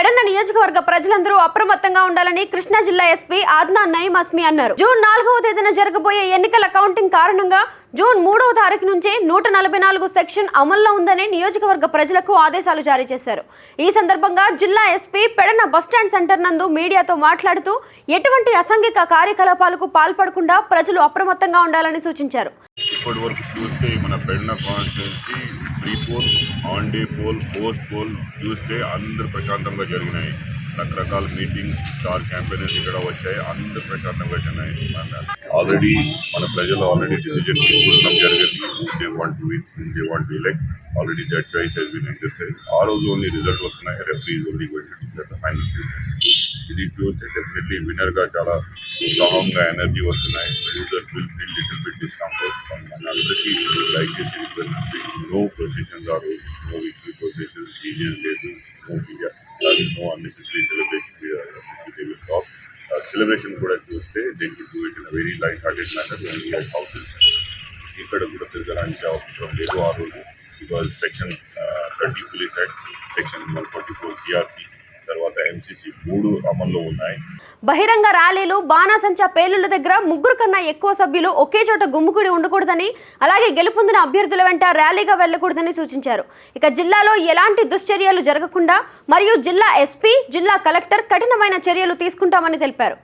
పెడన్న నియోజకవర్గ ప్రజలందరూ అప్రమత్తంగా ఉండాలని కృష్ణా జిల్లా ఎస్పీ ఆద్నా నయీం అస్మి అన్నారు. జూన్ నాలుగవ తేదీన జరగబోయే ఎన్నికల కౌంటింగ్ కారణంగా జూన్ మూడవ తారీఖు నుంచి నూట నలభై నాలుగు సెక్షన్ అమల్లో ఉందని నియోజకవర్గ ప్రజలకు ఆదేశాలు జారీ చేశారు. ఈ సందర్భంగా జిల్లా ఎస్పీ పెడన బస్టాండ్ సెంటర్ నందు మీడియాతో మాట్లాడుతూ ఎటువంటి అసాంఘిక కార్యకలాపాలకు పాల్పడకుండా ప్రజలు అప్రమత్తంగా ఉండాలని సూచించారు. ఇప్పటి వరకు చూస్తే మన Penna constituency pre poll on day poll post poll చూస్తే అందరు ప్రశాంతంగా జరిగినాయి. రకరకాల మీటింగ్ స్టార్ క్యాంపెయిన్స్ ఇక్కడ వచ్చాయి. అందరు ప్రశాంతంగా జరిగినాయి. ఆల్రెడీ మన ప్రజలు ఆల్రెడీ డిసిజన్ తీసుకుంటాం జరిగింది. They want to they want elect already that choice has been exercise ఆ రోజు ఓన్లీ రిజల్ట్ వస్తున్నాయి. రెఫరీ ఓన్లీ గోయింగ్ ఫైనల్ ఇది చూస్తే డెఫినెట్లీ విన్నర్గా చాలా ఉత్సాహంగా ఎనర్జీ వస్తున్నాయి users will feel little bit discomfort మనందరికీ దయచేసి no processions or no weekly processions DJs లేదు no media no unnecessary celebration top celebration కూడా చూస్తే they should do it in very light hearted manner only light houses ఇక్కడ కూడా తిరగడానికి అవసరం లేదు ఆ రోజు because section thirty police act section one forty four CRP తర్వాత MCC మూడు అమల్లో ఉన్నాయి. బహిరంగ ర్యాలీలు బాణాసంచా పేలుళ్ళ దగ్గర ముగ్గురు కన్నా ఎక్కువ సభ్యులు ఒకే చోట గుమ్ముకుడి ఉండకూడదని అలాగే గెలుపొందిన అభ్యర్థుల వెంట ర్యాలీగా వెళ్ళకూడదని సూచించారు. ఇక జిల్లాలో ఎలాంటి దుశ్చర్యలు జరగకుండా మరియు జిల్లా ఎస్పీ జిల్లా కలెక్టర్ కఠినమైన చర్యలు తీసుకుంటామని తెలిపారు.